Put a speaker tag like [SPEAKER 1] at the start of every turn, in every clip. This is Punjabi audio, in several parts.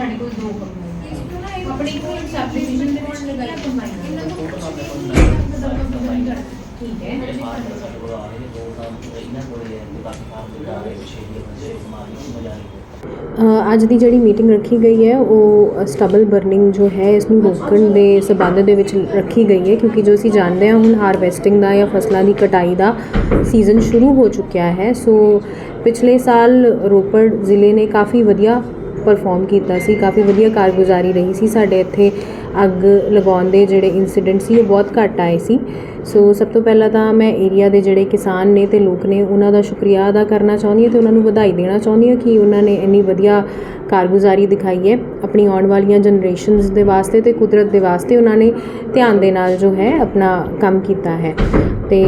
[SPEAKER 1] ਸਾਡੇ ਕੋਲ ਦੋ ਕੰਬਾਈਨ ਆਪਣੀ ਕੋਈ ਸਬ ਡਿਵੀਜ਼ਨ ਦੇ ਵਿੱਚ ਲਗਾਈ ਕੰਬਾਈਨ ਇਹਨਾਂ ਨੂੰ ਠੀਕ ਹੈ।
[SPEAKER 2] ਮੇਰੇ ਬਾਹਰ ਦੇ ਸਾਡੇ ਕੋਲ ਆ ਰਹੇ ਨੇ ਦੋ ਤਾਂ ਇਹਨਾਂ ਕੋਲੇ ਹੈ ਤੇ ਬਾਕੀ ਫਾਰਮ ਦੇ ਜਾ ਰਹੇ ਛੇ ਦੀ ਬੰਦੇ ਮਾਰੀ ਮਜਾ ਨਹੀਂ
[SPEAKER 3] ਅ, ਅੱਜ ਦੀ ਜਿਹੜੀ ਮੀਟਿੰਗ ਰੱਖੀ ਗਈ ਹੈ ਉਹ ਸਟਬਲ ਬਰਨਿੰਗ ਜੋ ਹੈ ਇਸ ਨੂੰ ਰੋਕਣ ਦੇ ਸਬੰਧ ਦੇ ਵਿੱਚ ਰੱਖੀ ਗਈ ਹੈ ਕਿਉਂਕਿ ਜੋ ਅਸੀਂ ਜਾਣਦੇ ਹਾਂ ਹੁਣ ਹਾਰਵੈਸਟਿੰਗ ਦਾ ਜਾਂ ਫਸਲਾਂ ਦੀ ਕਟਾਈ ਦਾ ਸੀਜ਼ਨ ਸ਼ੁਰੂ ਹੋ ਚੁੱਕਿਆ ਹੈ। ਸੋ ਪਿਛਲੇ ਸਾਲ ਰੋਪੜ ਜ਼ਿਲ੍ਹੇ ਨੇ ਕਾਫੀ ਵਧੀਆ ਪਰਫੋਰਮ ਕੀਤਾ ਸੀ ਕਾਫੀ ਵਧੀਆ ਕਾਰਗੁਜ਼ਾਰੀ ਰਹੀ ਸੀ ਸਾਡੇ ਇੱਥੇ। ਅੱਗ ਲਗਾਉਣ ਦੇ ਜਿਹੜੇ ਇੰਸੀਡੈਂਟ ਸੀ, ਉਹ ਬਹੁਤ ਘੱਟ ਆਏ ਸੀ। ਸੋ ਸਭ ਤੋਂ ਪਹਿਲਾਂ ਤਾਂ ਮੈਂ ਏਰੀਆ ਦੇ ਜਿਹੜੇ ਕਿਸਾਨ ਨੇ ਤੇ ਲੋਕ ਨੇ, ਉਹਨਾਂ ਦਾ ਸ਼ੁਕਰੀਆ ਅਦਾ ਕਰਨਾ ਚਾਹੁੰਦੀ ਹਾਂ ਤੇ ਉਹਨਾਂ ਨੂੰ ਵਧਾਈ ਦੇਣਾ ਚਾਹੁੰਦੀ ਹਾਂ ਕਿ ਉਹਨਾਂ ਨੇ ਇੰਨੀ ਵਧੀਆ ਕਾਰਗੁਜ਼ਾਰੀ ਦਿਖਾਈ ਹੈ। ਆਪਣੀ ਆਉਣ ਵਾਲੀਆਂ ਜਨਰੇਸ਼ਨਸ ਦੇ ਵਾਸਤੇ ਤੇ ਕੁਦਰਤ ਦੇ ਵਾਸਤੇ ਉਹਨਾਂ ਨੇ ਧਿਆਨ ਦੇ ਨਾਲ ਜੋ ਹੈ, ਆਪਣਾ ਕੰਮ ਕੀਤਾ ਹੈ। ਤੇ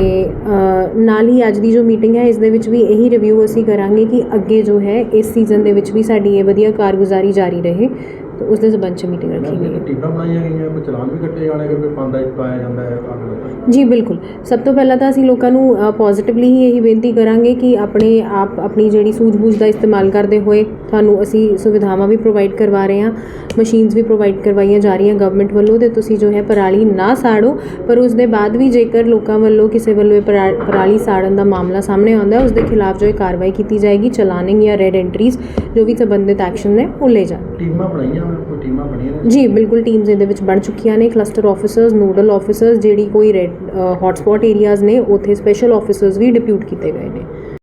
[SPEAKER 3] ਨਾਲ ਹੀ ਅੱਜ ਦੀ ਜੋ ਮੀਟਿੰਗ ਹੈ, ਇਸ ਦੇ ਵਿੱਚ ਵੀ ਇਹੀ ਰਿਵਿਊ ਅਸੀਂ ਕਰਾਂਗੇ ਕਿ ਅੱਗੇ ਜੋ ਹੈ, ਇਸ ਸੀਜ਼ਨ ਦੇ ਵਿੱਚ ਵੀ ਸਾਡੀ ਇਹ ਵਧੀਆ ਕਾਰਗੁਜ਼ਾਰੀ ਜਾਰੀ ਰਹੇ। ਤੇ ਉਸ ਦੇ ਸੰਬੰਧ 'ਚ ਮੀਟਿੰਗ ਰੱਖੀ ਗਈ ਹੈ।
[SPEAKER 4] ਟੀਮਾਂ ਬਣਾਈਆਂ ਗਈਆਂ ਕੋਈ ਚਲਾਨ ਵੀ ਕੱਟੇ ਜਾਣੇ ਕਿ ਕੋਈ ਪਾਉਂਦਾ ਪਾਇਆ ਜਾਂਦਾ ਹੈ
[SPEAKER 3] ਜੀ ਬਿਲਕੁਲ। ਸਭ ਤੋਂ ਪਹਿਲਾਂ ਤਾਂ ਅਸੀਂ ਲੋਕਾਂ ਨੂੰ ਪੋਜ਼ਿਟਿਵਲੀ ਹੀ ਇਹੀ ਬੇਨਤੀ ਕਰਾਂਗੇ ਕਿ ਆਪਣੇ ਆਪ ਆਪਣੀ ਜਿਹੜੀ ਸੂਝ-ਬੂਝ ਦਾ ਇਸਤੇਮਾਲ ਕਰਦੇ ਹੋਏ ਤੁਹਾਨੂੰ ਅਸੀਂ ਸੁਵਿਧਾਵਾਂ ਵੀ ਪ੍ਰੋਵਾਈਡ ਕਰਵਾ ਰਹੇ ਹਾਂ ਮਸ਼ੀਨਸ ਵੀ ਪ੍ਰੋਵਾਈਡ ਕਰਵਾਈਆਂ ਜਾ ਰਹੀਆਂ ਗਵਰਨਮੈਂਟ ਵੱਲੋਂ ਤੇ ਤੁਸੀਂ ਜੋ ਹੈ ਪਰਾਲੀ ਨਾ ਸਾੜੋ ਪਰ ਉਸ ਦੇ ਬਾਅਦ ਵੀ ਜੇਕਰ ਲੋਕਾਂ ਵੱਲੋਂ ਕਿਸੇ ਵੱਲੋਂ ਇਹ ਪਰਾ- ਪਰਾਲੀ ਸਾੜਨ ਦਾ ਮਾਮਲਾ ਸਾਹਮਣੇ ਆਉਂਦਾ ਹੈ ਉਸ ਦੇ ਖਿਲਾਫ ਜੋ ਇਹ ਕਾਰਵਾਈ ਕੀਤੀ ਜਾਏਗੀ ਚਲਾਨਿੰਗ ਜਾਂ ਰੈਡ ਐਂਟਰੀਜ਼ ਜੋ ਵੀ ਸੰਬੰਧਿਤ ਐਕਸ਼ਨ ਨੇ ਉਹ ਲਏ ਜਾਣ।
[SPEAKER 4] ਟੀਮਾਂ ਬਣਾਈਆਂ ਕੋਈ ਟੀਮਾਂ ਬਣੀਆਂ ਨੇ?
[SPEAKER 3] ਜੀ, ਬਿਲਕੁਲ ਟੀਮਸ ਇਹਦੇ ਵਿੱਚ ਬਣ ਚੁੱਕੀਆਂ ਨੇ ਕਲਸਟਰ ਆਫੀਸਰਸ ਨੋਡਲ ਆਫੀਸਰਸ ਜਿਹੜੀ ਕੋਈ ਰੈਡ ਹੌਟਸਪੌਟ ਏਰੀਆਜ਼ ਨੇ, ਉੱਥੇ ਸਪੈਸ਼ਲ ਆਫੀਸਰਸ ਵੀ ਡਿਪਿਊਟ ਕੀਤੇ ਗਏ ਨੇ।